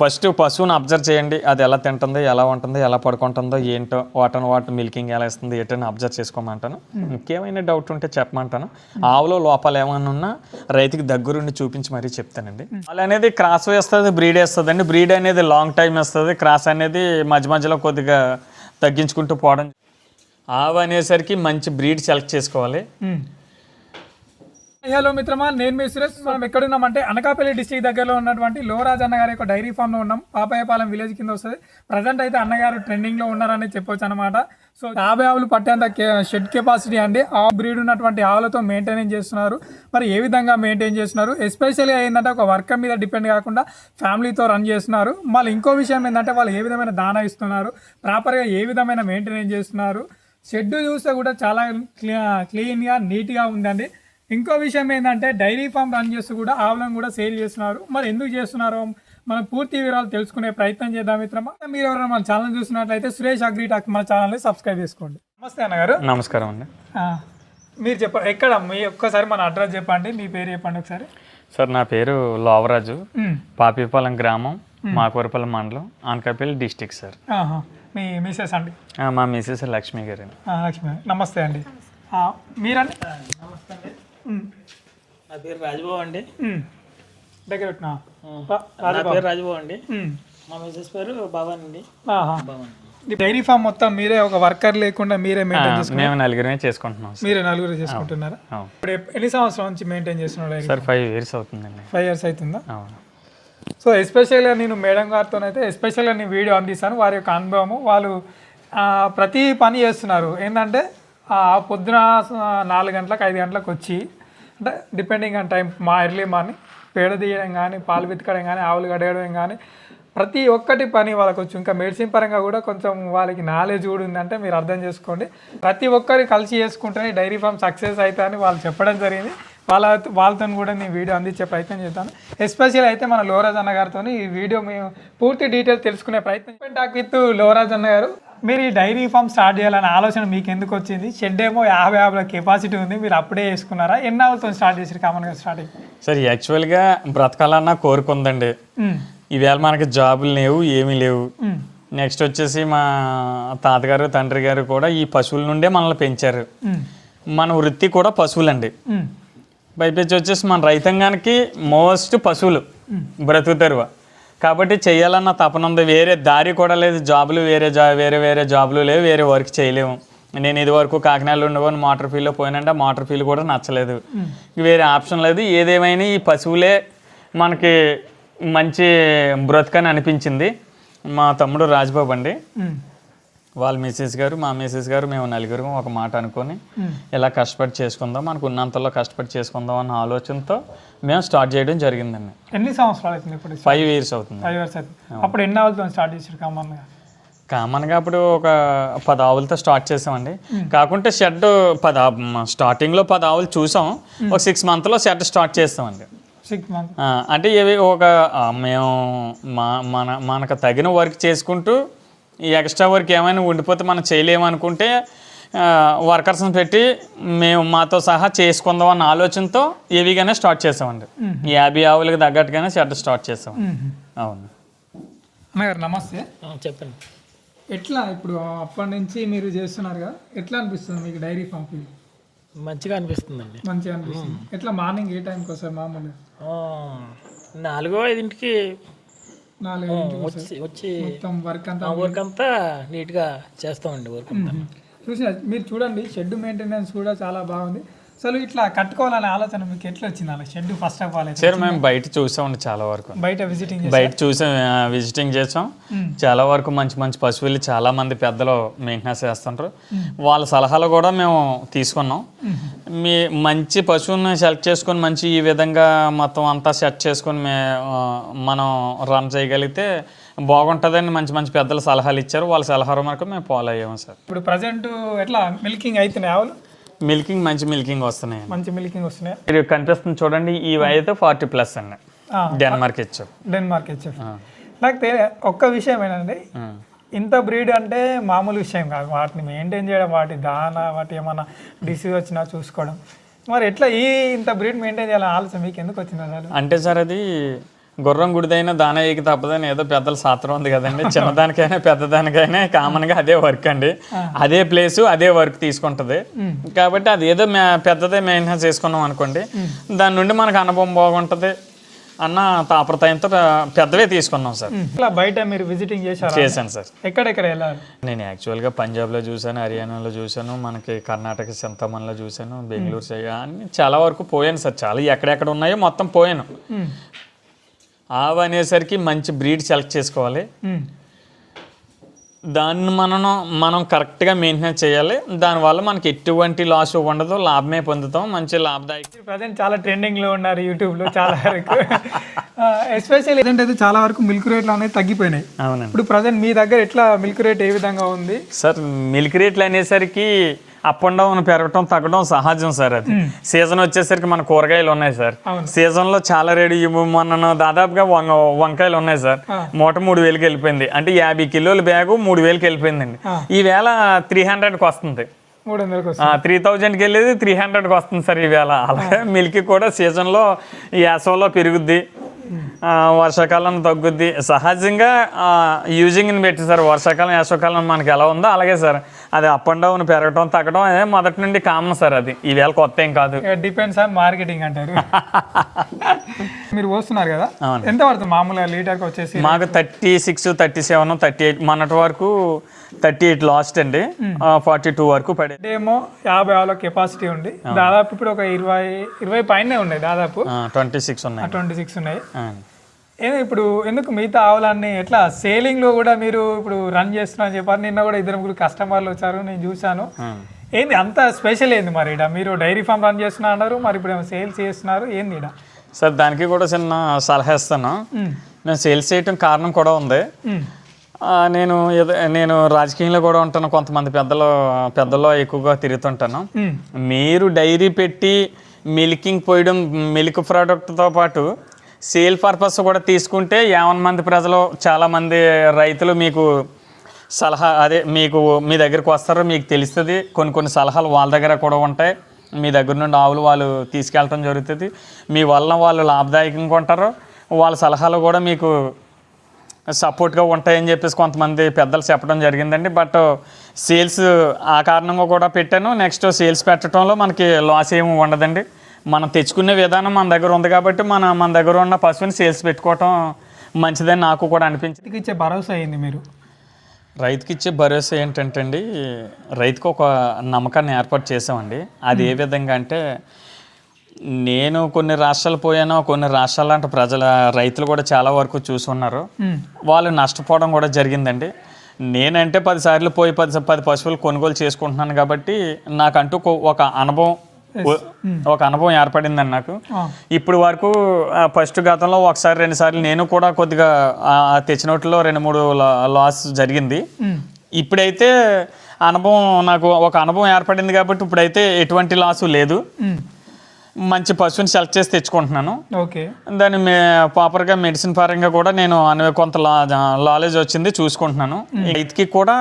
First పశువుని observe చేయండి. అది ఎలా తింటుందో ఎలా ఉంటుందో ఎలా పడుకుంటుందో ఏంటో వాటన్ వాట్ మిల్కింగ్ ఎలా ఇస్తుంది ఏంటని అబ్జర్వ్ చేసుకోమంటాను. ఇంకేమైనా డౌట్ ఉంటే చెప్పమంటాను. ఆవులో లోపాలు ఏమైనా ఉన్నా రైతుకి దగ్గరుండి చూపించి మరీ చెప్తానండి. వాళ్ళు అనేది క్రాస్ వేస్తుంది బ్రీడ్ వేస్తుంది అండి బ్రీడ్ అనేది లాంగ్ టైం వేస్తుంది. క్రాస్ అనేది మధ్య మధ్యలో కొద్దిగా తగ్గించుకుంటూ పోవడం. ఆవు అనేసరికి మంచి బ్రీడ్ సెలెక్ట్ చేసుకోవాలి. హలో మిత్రమా. నేను మీ సురేష్. మనం ఎక్కడున్నామంటే అనకాపల్లి డిస్టిక్ దగ్గరలో ఉన్నటువంటి లోరాజ్ అన్నగారి యొక్క డైరీ ఫామ్లో ఉన్నాం. పాపాయపాలెం విలేజ్ కింద వస్తుంది. ప్రజెంట్ అయితే అన్నగారు ట్రెండింగ్లో ఉన్నారని చెప్పొచ్చు అనమాట సో యాభై ఆవులు పట్టేంత షెడ్ కెపాసిటీ అండి. ఆ బ్రీడ్ ఉన్నటువంటి ఆవులతో మెయింటైన్ చేస్తున్నారు. మరి ఏ విధంగా మెయింటైన్ చేస్తున్నారు? ఎస్పెషల్లీ ఏంటంటే ఒక వర్కర్ మీద డిపెండ్ కాకుండా ఫ్యామిలీతో రన్ చేస్తున్నారు. మళ్ళీ ఇంకో విషయం ఏంటంటే వాళ్ళు ఏ విధమైన దానా ఇస్తున్నారు? ప్రాపర్గా ఏ విధమైన మెయింటైన్ చేస్తున్నారు? షెడ్ చూస్తే కూడా చాలా క్లీన్గా నీట్గా ఉందండి. ఇంకో విషయం ఏంటంటే డైరీ ఫామ్ రన్ చేస్తూ కూడా ఆవులను కూడా సేల్ చేస్తున్నారు. మరి ఎందుకు చేస్తున్నారో? మనం పూర్తి వివరాలు తెలుసుకునే ప్రయత్నం చేద్దాం మిత్రమా? మీరు ఎవరైనా మన ఛానల్ చూసినట్లయితే సురేష్ అగ్రి టాక్ మన ఛానల్ని సబ్స్క్రైబ్ చేసుకోండి. నమస్తే అన్నగారు. నమస్కారం అండి. ఆ, మీరు చెప్ప ఎక్కడ? మీ ఒక్కసారి మన అడ్రస్ చెప్పండి. మీ పేరు చెప్పండి ఒకసారి. సార్ నా పేరు లోవరాజు. పాపిపాలెం గ్రామం మాకూరపాలెం మండలం అనకాపల్లి డిస్టిక్ సార్. ఆహా. మీ మిసెస్ అండి? ఆ, మా మిసెస్ లక్ష్మి గారు. ఆ, లక్ష్మి నమస్తే అండి. ఆ, మీరండి? ఉమ్, నా పేరు రాజబాబు అండి. దగ్గర పెట్టినా? నా పేరు రాజబాబు అండి. మా మిసెస్ పేరు భవాన్ అండి. భవాన్ డైరీ ఫామ్ మొత్తం మీరే ఒక వర్కర్ లేకుండా మీరే మెయింటైన్ చేసుకుంటారు మేము నలుగురమే చేసుకుంటున్నాం సార్. మీరే నలుగురు చేసుకుంటున్నారా? అవును. ఇప్పుడు ఎన్ని సంవత్సరాల నుంచి మెయింటైన్ చేస్తున్నారు సార్ ఫైవ్ ఇయర్స్ అవుతుందండి. ఫైవ్ ఇయర్స్ అవుతుందా? అవును. సో ఎస్పెషల్గా నేను మేడం గారితో అయితే ఎస్పెషల్గా నేను వీడియో అందిస్తాను. వారి యొక్క అనుభవము వాళ్ళు ప్రతి పని చేస్తున్నారు. ఏంటంటే పొద్దున నాలుగు గంటలకు ఐదు గంటలకు వచ్చి అంటే డిపెండింగ్ ఆన్ టైం మా ఎర్లీ మార్నింగ్ పేడ తీయడం కానీ పాలు వెతకడం కానీ ఆవులు కడగడం కానీ ప్రతి ఒక్కటి పని వాళ్ళకి వచ్చు. ఇంకా మెడిసిన్ పరంగా కూడా కొంచెం వాళ్ళకి నాలెడ్జ్ కూడా ఉందంటే మీరు అర్థం చేసుకోండి. ప్రతి ఒక్కరు కలిసి చేసుకుంటేనే డైరీ ఫామ్ సక్సెస్ అవుతా అని వాళ్ళు చెప్పడం జరిగింది. వాళ్ళ వాళ్ళతో కూడా నేను వీడియో అందించే ప్రయత్నం చేస్తాను. ఎస్పెషల్ అయితే మన లోరాజ్ అన్న గారితో ఈ వీడియో మేము పూర్తి డీటెయిల్ తెలుసుకునే ప్రయత్నం. టాక్ విత్ లోరాజ్ అన్న గారు. మీరు ఈ డైరీ ఫామ్ స్టార్ట్ చేయాలనే ఆలోచన మీకు ఎందుకు వచ్చింది? షెడ్ ఏమో యాభై యాభై కెపాసిటీ ఉంది మీరు అప్పుడే చేసుకున్నారా? ఎన్ని ఆవులతో స్టార్ట్ చేసారు కామన్గా స్టార్టింగ్? సార్ యాక్చువల్గా బ్రతకాలన్నా కోరుకుందండి ఈవేళ మనకి జాబులు లేవు ఏమీ లేవు. నెక్స్ట్ వచ్చేసి మా తాతగారు తండ్రి గారు కూడా ఈ పశువుల నుండే మనల్ని పెంచారు. మన వృత్తి కూడా పశువులండి. పైపెచ్చి వచ్చేసి మన రైతాంగానికి మోస్ట్ పశువులు బ్రతుకు తెరువ. కాబట్టి చేయాలన్న తపన ఉంది. వేరే దారి కూడా లేదు. జాబులు వేరే జా వేరే వేరే జాబులు లేవు. వేరే వర్క్ చేయలేము. నేను ఇది వరకు కాకినాడలో ఉండేవాడిని. మోటార్ ఫీల్డ్లో పోయినంటే మోటార్ ఫీల్డ్ కూడా నచ్చలేదు. ఇంక వేరే ఆప్షన్ లేదు. ఏదేమైనా ఈ పశువులే మనకి మంచి బ్రతుకని అనిపించింది. మా తమ్ముడు రాజ్బాబు అండి. వాళ్ళ మిస్సెస్ గారు మా మిస్సెస్ గారు మేము నలుగురు ఒక మాట అనుకొని ఇలా కష్టపడి చేసుకుందాం మనకు ఉన్నంతలో కష్టపడి చేసుకుందాం అన్న ఆలోచనతో మేము స్టార్ట్ చేయడం జరిగిందండి. ఎన్ని సంవత్సరాలు అవుతుంది ఇప్పుడు ఫైవ్ ఇయర్స్ అవుతుంది. ఫైవ్ ఇయర్స్ అవుతుంది. అప్పుడు ఎన్ని ఆవులతో స్టార్ట్ చేసారు కామన్గా? కామన్గా అప్పుడు ఒక పది ఆవులతో స్టార్ట్ చేసామండి. కాకుంటే షెడ్ పది స్టార్టింగ్లో పది ఆవులు చూసాం. ఒక సిక్స్ మంత్లో షెడ్ స్టార్ట్ చేస్తామండి అంటే ఇవి ఒక మేము మా మన మనకు తగిన వర్క్ చేసుకుంటూ ఈ ఎక్స్ట్రా వర్క్ ఏమైనా ఉండిపోతే మనం చేయలేము అనుకుంటే వర్కర్స్ని పెట్టి మేము మాతో సహా చేసుకుందాం అన్న ఆలోచనతో ఏవిగానే స్టార్ట్ చేసామండి. ఈ యాభై ఆవులకి తగ్గట్టుగానే షెడ్ స్టార్ట్ చేసాం. అవును. అన్నగారు నమస్తే. చెప్పండి. ఎట్లా ఇప్పుడు అప్పటి నుంచి మీరు చేస్తున్నారు కదా ఎట్లా అనిపిస్తుంది మీకు డైరీ ఫామ్ ఫీల్? మంచిగా అనిపిస్తుందండి. మంచిగా అనిపిస్తుంది. ఎట్లా మార్నింగ్ ఏ టైంకి వస్తారు మామూలుగా? నాలుగో ఐదింటికి వచ్చి వచ్చి మొత్తం వర్క్ అంతా వర్క్ అంతా నీట్గా చేస్తామండి వర్క్ అంతా. చూసిన మీరు చూడండి షెడ్ మెయింటెనెన్స్ కూడా చాలా బాగుంది. అసలు ఇట్లా కట్టుకోవాలనే ఆలోచన మీకు ఎట్లా వచ్చింది? అలా షెడ్ ఫస్ట్ ఆఫ్ ఆల్ సరే మేము బయట చూసామండి చాలా వరకు. బయట విజిటింగ్ బయట చూసాం విజిటింగ్ చేసాం. చాలా వరకు మంచి మంచి పశువులు చాలా మంది పెద్దలు మెయింటెనెన్స్ చేస్తుంటారు. వాళ్ళ సలహాలు కూడా మేము తీసుకున్నాం. మీ మంచి పశువుని సెలెక్ట్ చేసుకొని మంచి ఈ విధంగా మొత్తం అంతా సెట్ చేసుకొని మే మనం రన్ చేయగలిగితే బాగుంటుందని మంచి మంచి పెద్దలు సలహాలు ఇచ్చారు. వాళ్ళ సలహాల మేరకు మేము ఫాలో అయ్యాము సార్. ఇప్పుడు ప్రజెంట్ ఎట్లా? మిల్కింగ్ అవుతున్నాయి ఆవులు మిల్కింగ్ మంచి మిల్కింగ్ వస్తున్నాయి మంచి మిల్కింగ్ వస్తున్నాయి? మీరు కనిపిస్తుంది చూడండి ఇవి అయితే ఫార్టీ ప్లస్ అండి. డెన్మార్క్ ఇచ్చారు డెన్మార్క్ హెచ్ఎఫ్. నాకు ఒక్క విషయం ఏంటంటే ఇంత బ్రీడ్ అంటే మామూలు విషయం కాదు. వాటిని మెయింటైన్ చేయడం వాటి దాన వాటి ఏమైనా డిసీజ్ వచ్చినా చూసుకోవడం. మరి ఎట్లా ఈ ఇంత బ్రీడ్ మెయింటైన్ చేయాలని ఆలోచన మీకు ఎందుకు వచ్చింది అంటే సార్ అది గుర్రం గుడిదైనా దానయ్యకి తప్పదని ఏదో పెద్దల శాస్త్రం ఉంది కదండి. చిన్నదానికైనా పెద్దదానికైనా కామన్గా అదే వర్క్ అండి. అదే ప్లేసు అదే వర్క్ తీసుకుంటుంది. కాబట్టి అది ఏదో మే పెద్దదే మెయింటెనెన్స్ చేసుకున్నాం అనుకోండి దాని నుండి మనకు అనుభవం బాగుంటుంది. అన్న తాపత్రయంతో పెద్దవే తీసుకున్నాం సార్. ఇట్లా బయట మీరు విజిటింగ్ చేశారా? చేశాను సార్. ఎక్కడెక్కడ వెళ్ళారు? నేను యాక్చువల్గా పంజాబ్లో చూశాను హర్యానాలో చూశాను మనకి కర్ణాటక చింతమన్లో చూశాను బెంగళూరు సైడ్ అన్ని చాలా వరకు పోయాను సార్. చాలా ఎక్కడెక్కడ ఉన్నాయో మొత్తం పోయాను. ఆవు అనేసరికి మంచి బ్రీడ్ సెలెక్ట్ చేసుకోవాలి. దాన్ని మనం మనం కరెక్ట్గా మెయింటెనెన్స్ చేయాలి. దానివల్ల మనకి ఎటువంటి లాస్ ఉండదు లాభమే పొందుతాం మంచి లాభదాయక. ప్రజెంట్ చాలా ట్రెండింగ్లో ఉన్నారు యూట్యూబ్లో చాలా వరకు. ఎస్పెషల్ ఏంటంటే చాలా వరకు మిల్క్ రేట్లు అనేది తగ్గిపోయినాయి. అవునండి. ఇప్పుడు ప్రజెంట్ మీ దగ్గర ఎట్లా మిల్క్ రేట్ ఏ విధంగా ఉంది? సార్ మిల్క్ రేట్లు అనేసరికి అప్ అండ్ డౌన్ పెరగటం తగ్గడం సహజం సార్ అది. సీజన్ వచ్చేసరికి మన కూరగాయలు ఉన్నాయి సార్. అవును. సీజన్లో చాలా రేటు మొన్న దాదాపుగా వంగ వంకాయలు ఉన్నాయి సార్. మూట మూడు వేలకి వెళ్ళిపోయింది. అంటే యాభై కిలోల బ్యాగు మూడు వేలకి వెళ్ళిపోయిందండి. ఈవేళ త్రీ హండ్రెడ్కి వస్తుంది. త్రీ థౌజండ్కి వెళ్ళేది త్రీ హండ్రెడ్కి వస్తుంది సార్ ఈవేళ అలాగే మిల్క్ కూడా సీజన్లో యాసంలో పెరుగుద్ది. వర్షాకాలం తగ్గుద్ది. సహజంగా యూజింగ్ని పెట్టి సార్ వర్షాకాలం వేసవకాలం మనకి ఎలా ఉందో అలాగే సార్. అది అప్ అండ్ డౌన్ పెరగటం తగ్గడం అదే మొదటి నుండి కామన్ సార్ అది. ఈవేళ కొత్త ఏం కాదు. డిపెండ్స్ ఆన్ మార్కెటింగ్ అంటారు. మీరు పోస్తున్నారు కదా. ఎంత పడుతుంది మామూలుగా లీటర్కి వచ్చేసి? మాకు thirty six thirty seven thirty eight మొన్నటి వరకు థర్టీ ఎయిట్ లాస్ట్ అండి. ఫార్టీ టూ వరకు పడే ఏమో యాభై ఆవుల కెపాసిటీ ఉంది. దాదాపు ఇప్పుడు ఒక ఇరవై ఇరవై పైనే ఉన్నాయి దాదాపు. ట్వంటీ సిక్స్ ఉన్నాయి. ట్వంటీ సిక్స్ ఉన్నాయి. ఏదో ఇప్పుడు ఎందుకు మిగతా ఆవులన్నీ ఎట్లా? సేలింగ్లో కూడా మీరు ఇప్పుడు రన్ చేస్తున్నా అని చెప్పారు. నిన్న కూడా ఇద్దరు ముగ్గురు కస్టమర్లు వచ్చారు నేను చూశాను. ఏంది అంత స్పెషల్ ఏంది మరి ఇడ మీరు డైరీ ఫామ్ రన్ చేస్తున్నా అన్నారు మరి ఇప్పుడు ఏమో సేల్స్ చేస్తున్నారు ఏంది ఇడ సార్ దానికి కూడా చిన్న సలహా ఇస్తాను. నేను సేల్స్ చేయటం కారణం కూడా ఉంది. నేను నేను రాజకీయంలో కూడా ఉంటాను. కొంతమంది పెద్దలు పెద్దల్లో ఎక్కువగా తిరుగుతుంటాను. మీరు డైరీ పెట్టి మిల్కింగ్ పోయడం మిల్క్ ప్రోడక్ట్తో పాటు సేల్ పర్పస్ కూడా తీసుకుంటే యావన్ మంది ప్రజలు చాలామంది రైతులు మీకు సలహా అదే మీకు మీ దగ్గరికి వస్తారో మీకు తెలుస్తుంది. కొన్ని కొన్ని సలహాలు వాళ్ళ దగ్గర కూడా ఉంటాయి. మీ దగ్గర నుండి ఆవులు వాళ్ళు తీసుకెళ్ళటం జరుగుతుంది. మీ వల్ల వాళ్ళు లాభదాయకంగా ఉంటారు వాళ్ళ సలహాలు కూడా మీకు సపోర్ట్గా ఉంటాయని చెప్పేసి కొంతమంది పెద్దలు చెప్పడం జరిగిందండి. బట్ సేల్స్ ఆ కారణంగా కూడా పెట్టాను. నెక్స్ట్ సేల్స్ పెట్టడంలో మనకి లాస్ ఏమి ఉండదండి. మనం తెచ్చుకునే విధానం మన దగ్గర ఉంది కాబట్టి మన మన దగ్గర ఉన్న పశువుని సేల్స్ పెట్టుకోవటం మంచిదని నాకు కూడా అనిపించింది. ఇచ్చే భరోసా అయింది మీరు? రైతుకి ఇచ్చే భరోసా ఏంటంటే అండి రైతుకు ఒక నమ్మకాన్ని ఏర్పాటు చేసామండి అది ఏ విధంగా అంటే నేను కొన్ని రాష్ట్రాలు పోయాను కొన్ని రాష్ట్రాల అంటే ప్రజల రైతులు కూడా చాలా వరకు చూసున్నారు మ్మ్. వాళ్ళు నష్టపోవడం కూడా జరిగిందండి. నేనంటే పది సార్లు పోయి పది పది పశువులు కొనుగోలు చేసుకుంటున్నాను కాబట్టి నాకంటూ ఒక అనుభవం ఒక అనుభవం ఏర్పడిందండి నాకు. ఇప్పుడు వరకు ఫస్ట్ గతంలో ఒకసారి రెండు సార్లు నేను కూడా కొద్దిగా తెచ్చినట్లో రెండు మూడు లాస్ జరిగింది. మ్మ్. ఇప్పుడైతే అనుభవం నాకు ఒక అనుభవం ఏర్పడింది కాబట్టి ఇప్పుడైతే ఎటువంటి లాసు లేదు. మ్మ్. మంచి పశువుని సెలెక్ట్ చేసి తెచ్చుకుంటున్నాను. ఓకే. దాని మే ప్రాపర్గా మెడిసిన్ పరంగా కూడా నేను అనే కొంత నాలెడ్జ్ వచ్చింది చూసుకుంటున్నాను. రైతుకి కూడా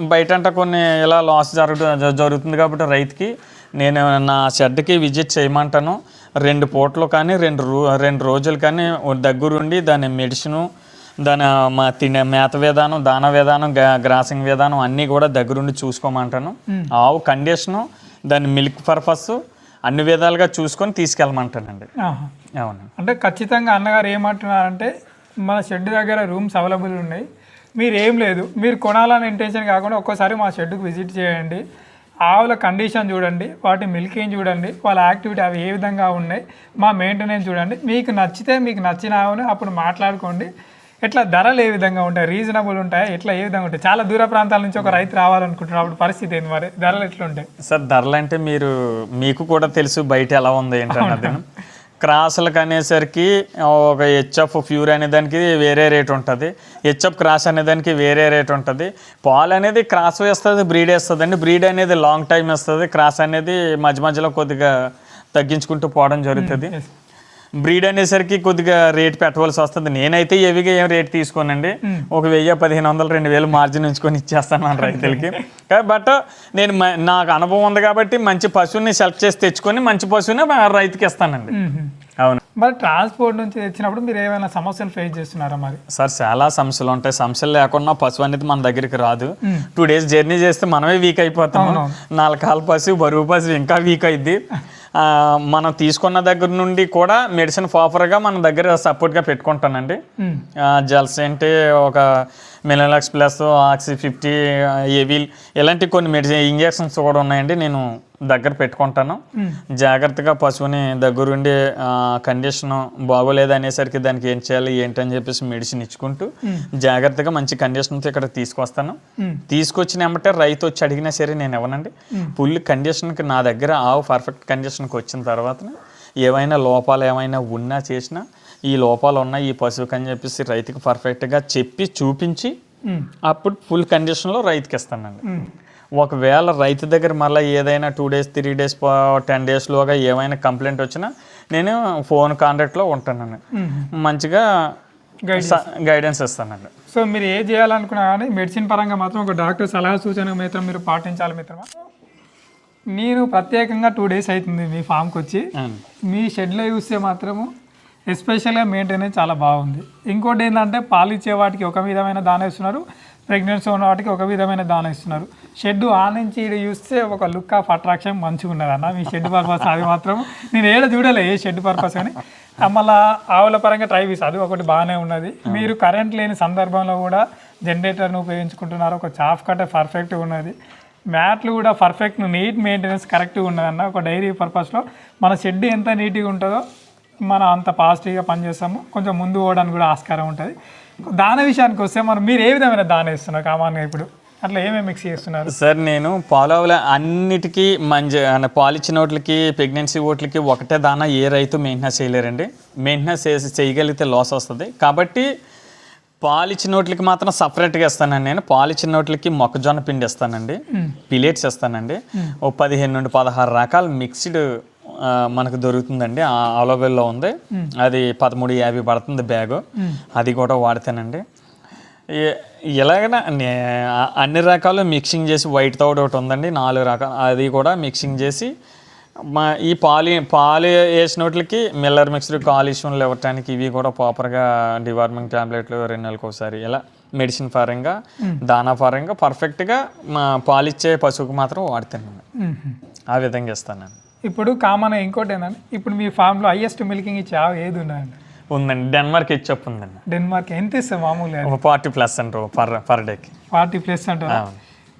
బయట అంటే కొన్ని ఇలా లాస్ జరుగు జరుగుతుంది కాబట్టి రైతుకి నేను నా షెడ్కి విజిట్ చేయమంటాను? రెండు పూటలు కానీ రెండు రో రెండు రోజులు కానీ దగ్గరుండి దాని మెడిసిను దాని మా తినే మేత విధానం దాన విధానం గ్రా- గ్రాసింగ్ విధానం అన్నీ కూడా దగ్గరుండి చూసుకోమంటాను. ఆవు కండిషను దాని మిల్క్ పర్పస్ అన్ని విధాలుగా చూసుకొని తీసుకెళ్ళమంటానండి. అవును అంటే ఖచ్చితంగా అన్నగారు ఏమంటున్నారంటే మన షెడ్ దగ్గర రూమ్స్ అవైలబుల్ ఉన్నాయి. మీరు ఏం లేదు. మీరు కొనాలని ఇంటెన్షన్ కాకుండా ఒక్కోసారి మా షెడ్కి విజిట్ చేయండి. ఆవుల కండిషన్ చూడండి వాటి మిల్కింగ్ చూడండి వాళ్ళ యాక్టివిటీ అవి ఏ విధంగా ఉన్నాయి మా మెయింటెనెన్స్ చూడండి. మీకు నచ్చితే మీకు నచ్చిన ఆవుని అప్పుడు మాట్లాడుకోండి. ఎట్లా ధరలు ఏ విధంగా ఉంటాయి రీజనబుల్ ఉంటాయి ఎట్లా ఏ విధంగా ఉంటాయి? చాలా దూర ప్రాంతాల నుంచి ఒక రైతు రావాలనుకుంటున్నారు అప్పుడు పరిస్థితి ఏంది మరి? ధరలు ఎట్లా ఉంటాయి సార్ ధరలు అంటే మీరు మీకు కూడా తెలుసు బయట ఎలా ఉంది ఏంటన్నది క్రాసులకు అనేసరికి ఒక హెచ్ఎఫ్ ప్యూర్ అనే దానికి వేరే రేట్ ఉంటుంది. హెచ్ఎఫ్ క్రాస్ అనే దానికి వేరే రేట్ ఉంటుంది. పాలు అనేది క్రాస్ వేస్తుంది బ్రీడ్ వేస్తుంది అండి బ్రీడ్ అనేది లాంగ్ టైం వేస్తుంది. క్రాస్ అనేది మధ్య మధ్యలో కొద్దిగా తగ్గించుకుంటూ పోవడం జరుగుతుంది. Hmm, బ్రీడ్ అనేసరికి కొద్దిగా రేట్ పెట్టవలసి వస్తుంది. నేనైతే ఎవిగా ఏం రేట్ తీసుకోనండి. ఒక వెయ్యి పదిహేను వందలు రెండు వేలు మార్జిన్ ఉంచుకొని ఇచ్చేస్తాను మన రైతులకి బట్ నేను నాకు అనుభవం ఉంది కాబట్టి మంచి పశువుని సెలెక్ట్ చేసి తెచ్చుకొని మంచి పశువుని రైతుకి ఇస్తానండి. అవును. మరి ట్రాన్స్పోర్ట్ నుంచి తెచ్చినప్పుడు మీరు ఏమైనా సమస్యలు ఫేస్ చేస్తున్నారా మరి? సార్ చాలా సమస్యలు ఉంటాయి. సమస్యలు లేకుండా పశువు అనేది మన దగ్గరికి రాదు. టూ డేస్ జర్నీ చేస్తే మనమే వీక్ అయిపోతాం నాలుగు కాల పశువు బరువు పశువు ఇంకా వీక్ అయింది మనం తీసుకున్న దగ్గర నుండి కూడా మెడిసిన్ ప్రాపర్గా మన దగ్గర సపోర్ట్గా పెట్టుకుంటానండి. జల్స్ అంటే ఒక మిలనక్స్ ప్లస్ ఆక్సి ఫిఫ్టీ ఏవిల్ ఇలాంటి కొన్ని మెడిసిన్ ఇంజెక్షన్స్ కూడా ఉన్నాయండి నేను దగ్గర పెట్టుకుంటాను. జాగ్రత్తగా పశువుని దగ్గరుండి కండిషన్ బాగోలేదు అనేసరికి దానికి ఏం చేయాలి ఏంటని చెప్పేసి మెడిసిన్ ఇచ్చుకుంటూ జాగ్రత్తగా మంచి కండిషన్తో ఇక్కడ తీసుకొస్తాను. తీసుకొచ్చిన ఎమ్మటే రైతు వచ్చి అడిగినా సరే నేను ఇవ్వనండి. ఫుల్ కండిషన్కి నా దగ్గర ఆవు పర్ఫెక్ట్ కండిషన్కి వచ్చిన తర్వాత ఏవైనా లోపాలు ఏమైనా ఉన్నా చేసినా ఈ లోపాలు ఉన్నాయి ఈ పశువుకి అని చెప్పేసి రైతుకి పర్ఫెక్ట్గా చెప్పి చూపించి. అప్పుడు ఫుల్ కండిషన్లో రైతుకి ఇస్తానండి. ఒకవేళ రైతు దగ్గర మళ్ళీ ఏదైనా two days three days ten డేస్లోగా ఏమైనా కంప్లైంట్ వచ్చినా నేను ఫోన్ కాంటాక్ట్లో ఉంటానండి. మంచిగా గైడెన్స్ ఇస్తానండి. సో మీరు ఏ చేయాలనుకున్నా కానీ మెడిసిన్ పరంగా మాత్రం ఒక డాక్టర్ సలహా సూచన మాత్రం మీరు పాటించాలి మిత్రమా? నేను ప్రత్యేకంగా టూ డేస్ అవుతుంది మీ ఫామ్కి వచ్చి. మీ షెడ్లో చూస్తే మాత్రము ఎస్పెషల్గా మెయింటెనెన్స్ చాలా బాగుంది. ఇంకోటి ఏంటంటే పాలు ఇచ్చే వాటికి ఒక విధమైన దాన ఇస్తున్నారు ప్రెగ్నెన్సీ ఉన్న వాటికి ఒక విధమైన దాన ఇస్తున్నారు. షెడ్ ఆ నుంచి చూస్తే ఒక లుక్ ఆఫ్ అట్రాక్షన్ మంచిగా ఉన్నది అన్న. మీ షెడ్ పర్పస్ అది మాత్రం. నేను ఏడ చూడలే ఏ షెడ్ పర్పస్ అని. మళ్ళా ఆవుల పరంగా ట్రై చేసి అది ఒకటి బాగానే ఉన్నది. మీరు కరెంట్ లేని సందర్భంలో కూడా జనరేటర్ను ఉపయోగించుకుంటున్నారు. ఒక చాఫ్ కట్ట పర్ఫెక్ట్గా ఉన్నది. మ్యాట్లు కూడా పర్ఫెక్ట్ నీట్ మెయింటెనెన్స్ కరెక్ట్గా ఉన్నదన్న ఒక డైరీ పర్పస్లో మన షెడ్ ఎంత నీట్గా ఉంటుందో మనం అంత పాజిటివ్గా పనిచేస్తాము కొంచెం ముందు పోవడానికి కూడా ఆస్కారం ఉంటుంది. దాన విషయానికి వస్తే మనం మీరు ఏ విధమైన దాన ఇస్తున్నారు కామన్గా ఇప్పుడు అట్లా ఏమేమి మిక్స్ చేస్తున్నారు? సార్ నేను పాలవుల అన్నిటికీ మంచి అంటే పాలు ఇచ్చిన వాటికి ప్రెగ్నెన్సీ ఓట్లకి ఒకటే దానా ఏ రైతు మెయింటెనెన్స్ చేయలేరండి. మెయింటెనెన్స్ చేసి చేయగలిగితే లాస్ వస్తుంది. కాబట్టి పాలు ఇచ్చిన వాటికి మాత్రం సపరేట్గా ఇస్తానండి నేను. పాలు ఇచ్చిన వాటికి మొక్కజొన్న పిండి ఇస్తానండి. పిలేట్స్ ఇస్తానండి. ఓ పదిహేను నుండి పదహారు రకాల మిక్స్డ్ మనకు దొరుకుతుందండి. అవైలబుల్లో ఉంది. అది పదమూడు యాభై పడుతుంది బ్యాగు. అది కూడా వాడతానండి. ఏ- ఎలాగైనా నే- ఆ- అన్ని రకాలు మిక్సింగ్ చేసి వైట్ తౌడ్ ఒకటి ఉందండి. నాలుగు రకాలు అది కూడా మిక్సింగ్ చేసి మా ఈ పాలి పాలు వేసినట్లకి మిల్లర్ మిక్స్డ్ కాలుష్యంలు ఇవ్వటానికి ఇవి కూడా ప్రాపర్గా డివార్మింగ్ టాబ్లెట్లు రెండు నెలలకు ఒకసారి ఇలా మెడిసిన్ పరంగా దానా పరంగా పర్ఫెక్ట్గా మా పాలిచ్చే పశువుకి మాత్రం వాడతాను ఆ విధంగా ఇస్తాను ఇప్పుడు కామన్ ఇంకోటి ఏంటంటే ఇప్పుడు మీ ఫామ్లో హైయెస్ట్ మిల్కింగ్ ఇచ్చే ఆవు ఏది ఉన్నదండి ఉందండి. డెన్మార్క్ ఇచ్చొప్పు ఉందండి. డెన్మార్క్ ఎంత ఇస్తుంది మామూలుగా? ఫార్టీ ప్లస్ అంటారు పర్ పర్ డేకి ఫార్టీ ప్లస్ అంటారా?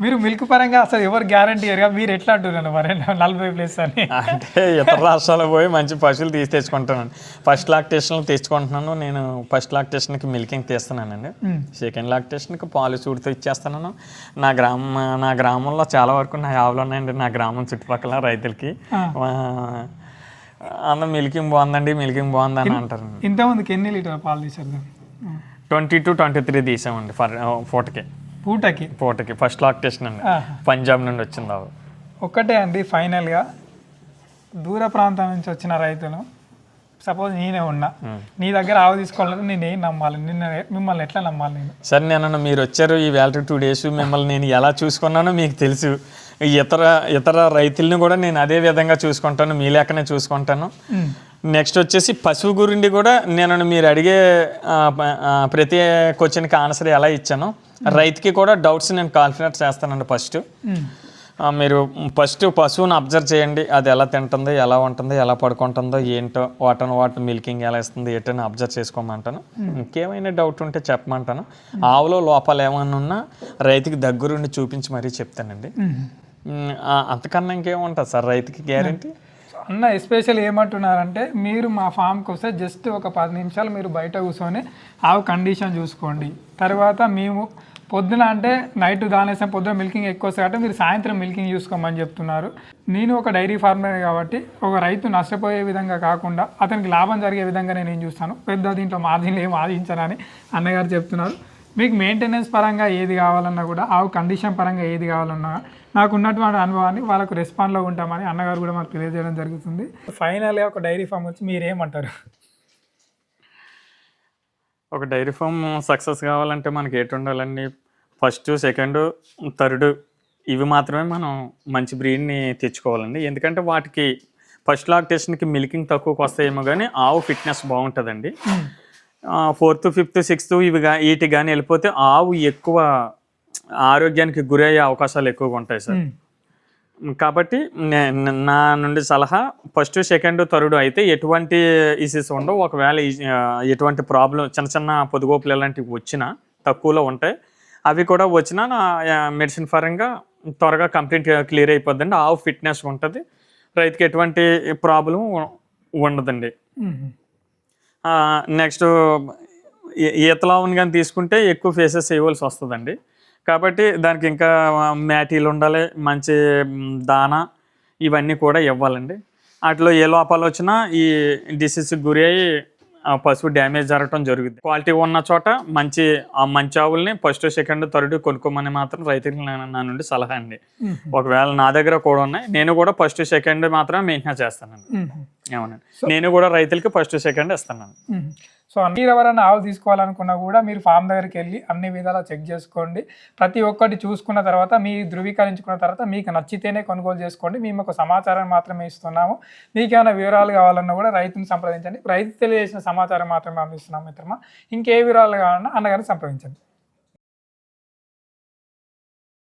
మీరు మిల్క్ పరంగా అసలు ఎవరు గ్యారంటీ మీరు ఎట్లా అంటున్నారు మరి? నలభై ప్లస్ అని. అంటే ఇతర రాష్ట్రాలకు పోయి మంచి పశువులు తీసి తెచ్చుకుంటానండి ఫస్ట్ లాక్టేషన్లు తెచ్చుకుంటున్నాను. నేను ఫస్ట్ లాక్టేషన్కి మిల్కింగ్ తీస్తున్నానండి సెకండ్ లాక్టేషన్కి పాలు చూడుతూ ఇచ్చేస్తున్నాను. నా గ్రామం నా గ్రామంలో చాలా వరకు నా ఆవులు ఉన్నాయండి. నా గ్రామం చుట్టుపక్కల రైతులకి. అందరూ మిల్కింగ్ బాగుందండి మిల్కింగ్ బాగుందని అంటారు ఇంతమందికి ఎన్ని లీటర్ పాలు తీసారు? ట్వంటీ టు ట్వంటీ త్రీ తీసామండి ఫర్ పూటకి. పూటకి? పూటకి. ఫస్ట్ లాక్టేషన్ అండి. పంజాబ్ నుండి వచ్చింది ఒక్కటే అండి ఫైనల్గా. దూర ప్రాంతం నుంచి వచ్చిన రైతులు సపోజ్ నేనే ఉన్నా నీ దగ్గర ఆవు తీసుకోవాలంటే నేను ఏం నమ్మాలి? నిన్న మిమ్మల్ని ఎట్లా నమ్మాలి నేను? సరే నేను మీరు వచ్చారు ఈ వేళ టూ డేస్ మిమ్మల్ని నేను ఎలా చూసుకున్నానో మీకు తెలుసు. ఇతర ఇతర రైతుల్ని కూడా నేను అదే విధంగా చూసుకుంటాను మీ లెక్కనే చూసుకుంటాను. నెక్స్ట్ వచ్చేసి పశువు గురించి కూడా నేను మీరు అడిగే ప్రతి క్వశ్చన్కి ఆన్సర్ ఎలా ఇచ్చాను రైతుకి కూడా డౌట్స్ నేను కాన్ఫిడెంట్ చేస్తానండి ఫస్ట్. మీరు ఫస్ట్ పశువుని అబ్జర్వ్ చేయండి అది ఎలా తింటుందో ఎలా ఉంటుంది ఎలా పడుకుంటుందో ఏంటో వాటన్ వాట్ మిల్కింగ్ ఎలా ఇస్తుంది ఏంటని అబ్జర్వ్ చేసుకోమంటాను. ఇంకేమైనా డౌట్ ఉంటే చెప్పమంటాను. ఆవులో లోపాలు ఏమైనా ఉన్నా రైతుకి దగ్గరుండి చూపించి మరీ చెప్తానండి. అంతకన్నా ఇంకేముంటుంది సార్? రైతుకి గ్యారంటీ అన్న ఎస్పెషల్ ఏమంటున్నారంటే మీరు మా ఫామ్కి వస్తే జస్ట్ ఒక పది నిమిషాలు మీరు బయట కూర్చొని ఆవు కండిషన్ చూసుకోండి. తర్వాత మేము పొద్దున అంటే నైట్ దానేసాం పొద్దున మిల్కింగ్ ఎక్కువ వస్తుంది కాబట్టి మీరు సాయంత్రం మిల్కింగ్ చూసుకోమని చెప్తున్నారు. నేను ఒక డైరీ ఫార్మర్ కాబట్టి ఒక రైతు నష్టపోయే విధంగా కాకుండా అతనికి లాభం జరిగే విధంగా నేను ఏం చూస్తాను. పెద్ద దీంట్లో మార్జిన్లు ఏం ఆదించనని అన్నగారు చెప్తున్నారు. మీకు మెయింటెనెన్స్ పరంగా ఏది కావాలన్నా కూడా ఆవు కండిషన్ పరంగా ఏది కావాలన్నా నాకు ఉన్నటువంటి అనుభవాన్ని వాళ్ళకు రెస్పాండ్లో ఉంటామని అన్నగారు కూడా మాకు తెలియజేయడం జరుగుతుంది. ఫైనల్గా ఒక డైరీ ఫామ్ వచ్చి మీరేమంటారు? ఒక డైరీ ఫామ్ సక్సెస్ కావాలంటే మనకి ఎటు ఉండాలండి? ఫస్ట్ సెకండ్ థర్డ్ ఇవి మాత్రమే మనం మంచి బ్రీడ్ని తెచ్చుకోవాలండి. ఎందుకంటే వాటికి ఫస్ట్ లాక్టేషన్కి మిల్కింగ్ తక్కువకి వస్తాయేమో కానీ ఆవు ఫిట్నెస్ బాగుంటుందండి. ఫోర్త్ ఫిఫ్త్ సిక్స్త్ ఇవి వీటి కానీ వెళ్ళిపోతే ఆవు ఎక్కువ ఆరోగ్యానికి గురయ్యే అవకాశాలు ఎక్కువగా ఉంటాయి సార్. కాబట్టి నే- నుండి సలహా ఫస్ట్ సెకండ్ థర్డ్ అయితే ఎటువంటి ఇష్యూస్ ఉండవు. ఒకవేళ ఎటువంటి ప్రాబ్లం చిన్న చిన్న పొదుగోపులు ఇలాంటివి వచ్చినా తక్కువలో ఉంటాయి. అవి కూడా వచ్చినా నా మెడిసిన్ పరంగా త్వరగా కంప్లీట్ క్లియర్ అయిపోద్దండి. ఆవు ఫిట్నెస్ ఉంటుంది. రైతుకి ఎటువంటి ప్రాబ్లం ఉండదండి. నెక్స్ట్ ఈతలావుని కానీ తీసుకుంటే ఎక్కువ ఫేసెస్ వేయవలసి వస్తుందండి. కాబట్టి దానికి ఇంకా మ్యాటీలు ఉండాలి మంచి దానా ఇవన్నీ కూడా ఇవ్వాలండి. వాటిలో ఏ లోపాలు వచ్చినా ఈ డిసీజ్కి గురి అయ్యి ఆ పశువు డ్యామేజ్ జరగటం జరుగుతుంది క్వాలిటీ ఉన్న చోట మంచి ఆ మంచి ఆవుల్ని ఫస్ట్ సెకండ్ థర్డ్ కొనుక్కోమని మాత్రం రైతులకు నా నా నుండి సలహా అండి. ఒకవేళ నా దగ్గర కూడా ఉన్నాయి నేను కూడా ఫస్ట్ సెకండ్ మాత్రమే మెయింటైన్ చేస్తానండి. ఏమనండి నేను కూడా రైతులకి ఫస్ట్ సెకండ్ ఇస్తానండి సో మీరు ఎవరైనా ఆవు తీసుకోవాలనుకున్నా కూడా మీరు ఫామ్ దగ్గరికి వెళ్ళి అన్ని విధాలా చెక్ చేసుకోండి. ప్రతి ఒక్కటి చూసుకున్న తర్వాత మీ ధృవీకరించుకున్న తర్వాత మీకు నచ్చితేనే కొనుగోలు చేసుకోండి. మేము ఒక సమాచారం మాత్రమే ఇస్తున్నాము. మీకు ఏమైనా వివరాలు కావాలన్నా కూడా రైతుని సంప్రదించండి. రైతు తెలియజేసిన సమాచారం మాత్రమే అందిస్తున్నాం మిత్రమా. ఇంకే వివరాలు కావాలన్నా అన్నగారిని సంప్రదించండి.